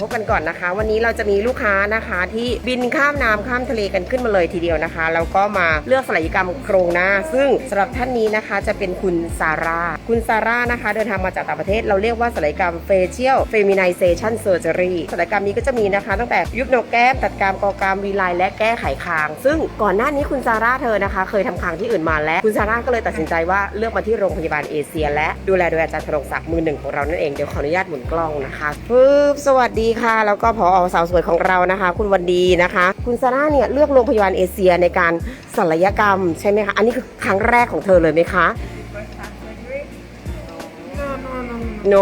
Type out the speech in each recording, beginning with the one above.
พบกันก่อนนะคะ วันนี้เราจะมีลูกค้านะคะที่บินข้ามน้ำข้ามทะเลกันขึ้นมาเลยทีเดียวนะคะแล้วก็มาเลือกศัลยกรรมโครงหน้า ซึ่งสำหรับท่านนี้นะคะจะเป็นคุณซาร่าคุณซาร่านะคะ เดินทางมาจากต่างประเทศ เราเรียกว่าศัลยกรรม facial feminization surgery ศัลยกรรมนี้ก็จะมีนะคะ ตั้งแต่ยุบโหนกแก้มตัดกรามกอกรามวีไลน์และแก้ไขคาง ซึ่งก่อนหน้านี้คุณซาร่าเธอนะคะ เคยทำคางที่อื่นมาแล้วคุณซาร่าก็เลยตัดสินใจว่าเลือกมาที่โรงพยาบาลเอเชีย และดูแลโดยอาจารย์ธนงศักดิ์มือหนึ่งของเรานั่นเองเดี๋ยวขออนุญาตหมุนกล้องนะคะปึ๊บสวัสดีค่ะ แล้วก็พอสาวสวยของเรานะคะ คุณวันดีนะคะ คุณซาร่าเนี่ยเลือกโรงพยาบาลเอเชียในการศัลยกรรมใช่ไหมคะ อันนี้คือครั้งแรกของเธอเลยไหมคะ โน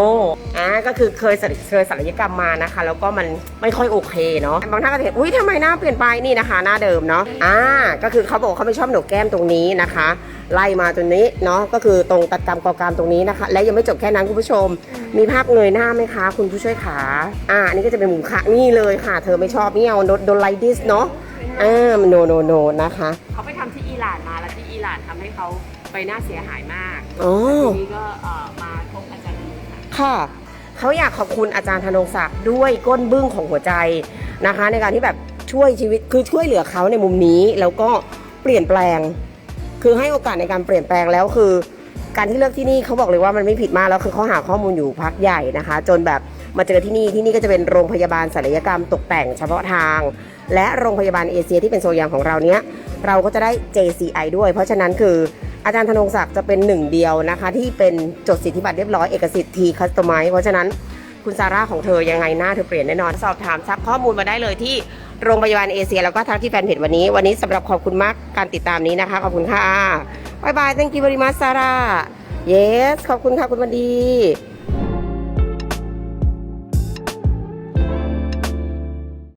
อ่าก็คือเคยเคยศัลยกรรมมานะคะ แล้วก็มันไม่ค่อยโอเคเนาะบางท่านก็จะเห็นอุ้ยทำไมหน้าเปลี่ยนไปนี่นะคะ หน้าเดิมเนาะอ่าก็คือเขาบอกเขาไม่ชอบหนกแก้มตรงนี้นะคะ ไล่มาตรงนี้เนาะก็คือตรงตัดกรรมกอกรามตรงนี้นะคะ และยังไม่จบแค่นั้นคุณผู้ชม มีภาพเงยหน้าไหมคะ คุณผู้ช่วยขาอ่าอันนี้ก็จะเป็นมุมขานี่เลยค่ะ เธอไม่ชอบนี่เอาโดนไลดิสเนาะอ่าโนโนโนนะคะเขาไปทำที่อิหร่านมาแล้วที่อิหร่านทำให้เขาใบหน้าเสียหายมากอ๋อทีนี้ก็เอ่อมา ค่ะเขาอยากขอบคุณอาจารย์ธนงศักดิ์ด้วยก้นบึ้งของหัวใจนะคะ ในการที่แบบช่วยชีวิตคือช่วยเหลือเขาในมุมนี้ แล้วก็เปลี่ยนแปลง คือให้โอกาสในการเปลี่ยนแปลงแล้วคือ การที่เลือกที่นี่เขาบอกเลยว่ามันไม่ผิดมากแล้วคือเขาหาข้อมูลอยู่พักใหญ่นะคะ จนแบบมาเจอที่นี่ที่นี่ก็จะเป็นโรงพยาบาลศัลยกรรมตกแต่งเฉพาะทาง และโรงพยาบาลเอเชียที่เป็นโซนยางของเราเนี้ยเราก็จะได้ JCI ด้วย เพราะฉะนั้นคือ อาจารย์ธนงศักดิ์จะเป็นหนึ่งเดียวนะคะ ที่เป็นจดสิทธิบัตรเรียบร้อยเอกสิทธิ์ทีคัสตอมไมเพราะฉะนั้นคุณซาร่าของเธอยังไงหน้าเธอเปลี่ยนแน่นอน สอบถามซักข้อมูลมาได้เลยที่โรงพยาบาลเอเชีย แล้วก็ทักที่แฟนเพจวันนี้ วันนี้สำหรับขอบคุณมากการติดตามนี้นะคะ ขอบคุณค่ะบายบาย thank you very much ซาร่า yes ขอบคุณค่ะคุณวันดี